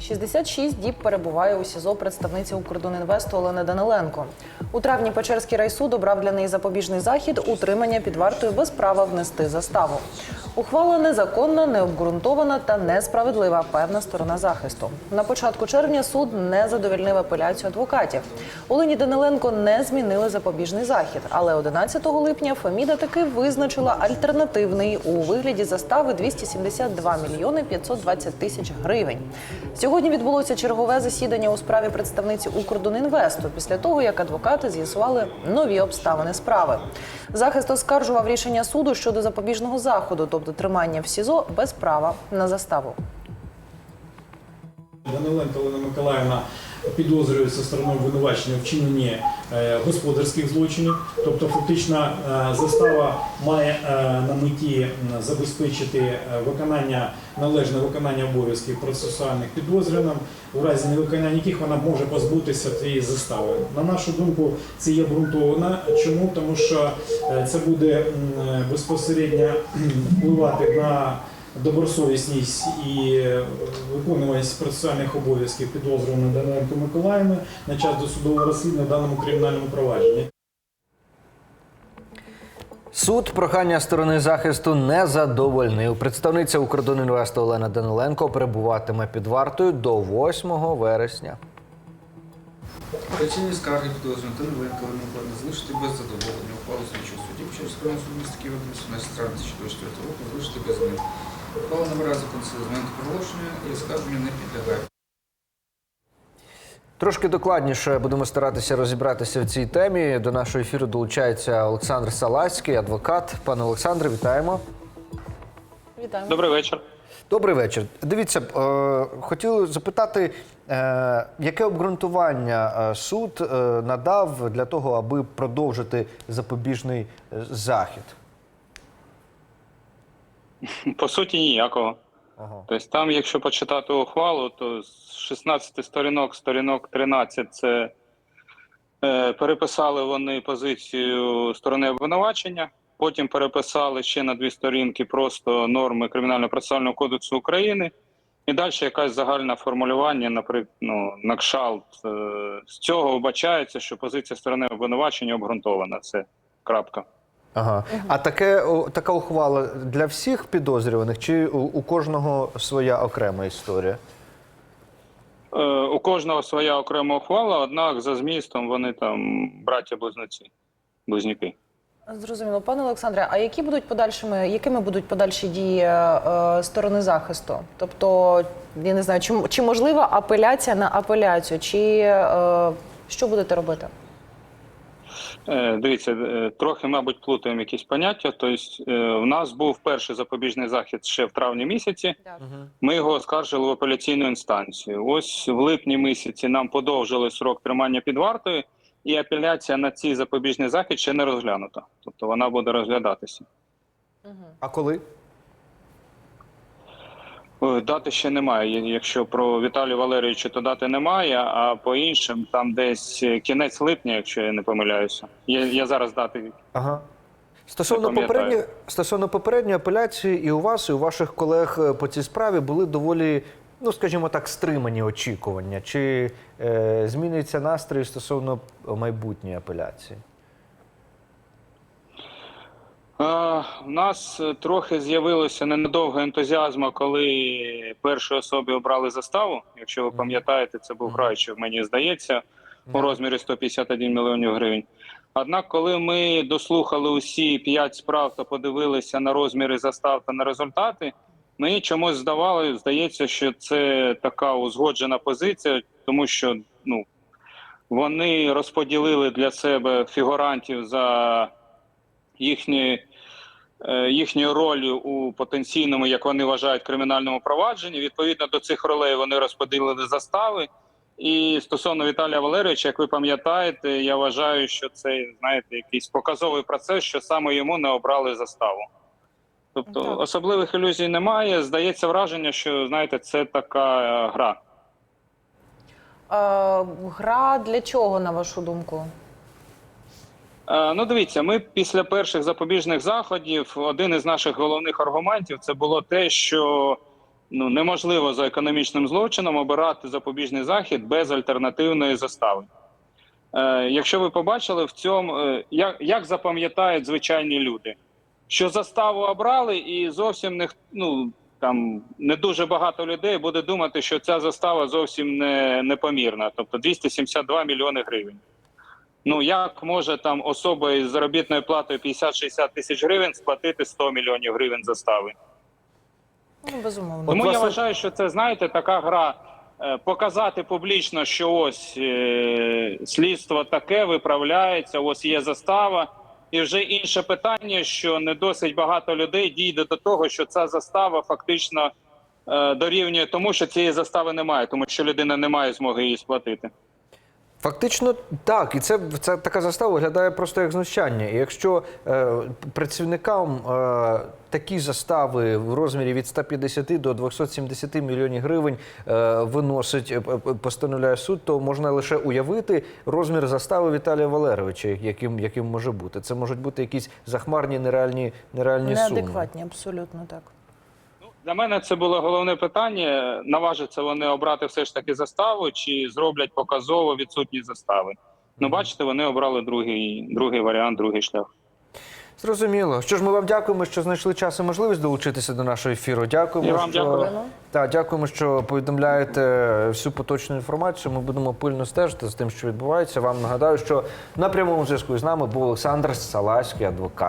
66 діб перебуває у СІЗО представниця Укрдонінвесту Олена Даниленко. У травні Печерський райсуд обрав для неї запобіжний захід утримання під вартою без права внести заставу. Ухвала незаконна, необґрунтована та несправедлива. Певна сторона захисту. На початку червня суд не задовільнив апеляцію адвокатів. Олені Даниленко не змінили запобіжний захід, але 11 липня Феміда таки визначила альтернативний у вигляді застави 272 мільйони 520 тисяч гривень. Сьогодні відбулося чергове засідання у справі представниці Укрдонінвесту після того, як адвокати з'ясували нові обставини справи. Захист оскаржував рішення суду щодо запобіжного заходу, тобто тримання в СІЗО без права на заставу. Даниленко Толина Миколаївна підозрюється стороною обвинувачення в вчиненні е, господарських злочинів. Тобто, фактично, е, застава має е, на меті забезпечити виконання належне виконання обов'язків процесуальних підозрюваним, у разі невиконання яких вона може позбутися цієї застави. На нашу думку, це є обґрунтовано. Чому? Тому що це буде безпосередньо впливати на добросовісність і е, виконуваність процесуальних обов'язків підозрюваної Даниленко Миколаївни на час досудового розслідування в даному кримінальному провадженні. Суд прохання сторони захисту не задовольнив. Представниця Укрдонінвесту Олена Даниленко перебуватиме під вартою до 8 вересня. Причині скарги підозрюваного та Новенка Лемонтовна залишити без задоволення ухвалу слідчого судді Печерського суду міста Києва 18 травня 2024 року залишити без змін. Набирає законний з проголошення і скарження не підлягає. Трошки докладніше будемо старатися розібратися в цій темі. До нашого ефіру долучається Олександр Салацький, адвокат. Пане Олександре, вітаємо. Вітаємо. Добрий вечір. Добрий вечір. Дивіться, е, хотіли запитати, е, яке обґрунтування е, суд надав для того, аби продовжити запобіжний захід? По суті, ніякого. Ага. Тобто там, якщо почитати ухвалу, то з 16 сторінок, сторінок 13 це е, переписали вони позицію сторони обвинувачення. Потім переписали ще на дві сторінки просто норми Кримінально-процесуального кодексу України. І далі якась загальне формулювання, наприклад, ну, на кшалт. Е, з цього вбачається, що позиція сторони обвинувачення обґрунтована. Це крапка. Ага. А таке, о, така ухвала для всіх підозрюваних, чи у, у кожного своя окрема історія? Е, у кожного своя окрема ухвала, однак за змістом вони там браття-близнеці, близнюки. Зрозуміло, пане Олександре. А які будуть подальшими, якими будуть подальші дії е, сторони захисту? Тобто, я не знаю, чи, чи можлива апеляція на апеляцію, чи е, що будете робити? Е, Дивіться, е, трохи, мабуть, плутаємо якісь поняття. Тобто, е, в нас був перший запобіжний захід ще в травні місяці. Ми його оскаржили в апеляційну інстанцію. Ось в липні місяці нам подовжили срок тримання під вартою, і апеляція на цей запобіжний захід ще не розглянута. Тобто вона буде розглядатися. А коли? Ой, Дати ще немає. Якщо про Віталію Валерійовича, то дати немає, а по іншим там десь е, кінець липня, якщо я не помиляюся. Я, я зараз дати. Ага. Стосовно попередньої, стосовно попередньої апеляції, і у вас, і у ваших колег е, по цій справі були доволі, ну скажімо так, стримані очікування. Чи е, змінюється настрій стосовно майбутньої апеляції? Е, У нас е, трохи з'явилося ненадовго ентузіазму, коли першій особі обрали заставу. Якщо ви пам'ятаєте, це був Грайчев, мені здається, у розмірі 151 мільйонів гривень. Однак, коли ми дослухали усі п'ять справ та подивилися на розміри застав та на результати, мені чомусь здавали, здається, що це така узгоджена позиція, тому що ну вони розподілили для себе фігурантів за їхні, е, їхньою ролью у потенційному, як вони вважають, кримінальному провадженні. Відповідно до цих ролей вони розподілили застави. І стосовно Віталія Валерійовича, як ви пам'ятаєте, я вважаю, що це знаєте якийсь показовий процес, що саме йому не обрали заставу. Тобто Так. особливих ілюзій немає. Здається враження, що знаєте, це така е, гра. Е, гра для чого, на вашу думку? Е, Ну, дивіться, ми після перших запобіжних заходів один із наших головних аргументів це було те, що ну неможливо за економічним злочином обирати запобіжний захід без альтернативної застави. Е, якщо ви побачили в цьому, е, як, як запам'ятають звичайні люди, що заставу обрали, і зовсім не ну, там не дуже багато людей буде думати, що ця застава зовсім не непомірна, тобто 272 мільйони гривень. Ну як може там особа із заробітною платою 50-60 тисяч гривень сплатити 100 мільйонів гривень застави? Ну, безумовно. Тому я вважаю, що це знаєте така гра. е, Показати публічно, що ось е, слідство таке виправляється, ось є застава. І вже інше питання, що не досить багато людей дійде до того, що ця застава фактично е, дорівнює тому, що цієї застави немає, тому що людина не має змоги її сплатити. Фактично так, і це, це така застава виглядає просто як знущання. І якщо е, працівникам е, такі застави в розмірі від 150 до 270 мільйонів гривень е, виносить, е, е, постановляє суд, то можна лише уявити розмір застави Віталія Валеровича, яким, яким може бути. Це можуть бути якісь захмарні нереальні, нереальні суми. Неадекватні, абсолютно так. Для мене це було головне питання: наважаться вони обрати все ж таки заставу, чи зроблять показово відсутність застави. Ну, бачите, вони обрали другий, другий варіант, другий шлях. Зрозуміло. Що ж, ми вам дякуємо, що знайшли час і можливість долучитися до нашого ефіру. Дякуємо, І вам що дякую. Так, дякуємо, що повідомляєте всю поточну інформацію. Ми будемо пильно стежити за тим, що відбувається. Вам нагадаю, що на прямому зв'язку з нами був Олександр Саласький, адвокат.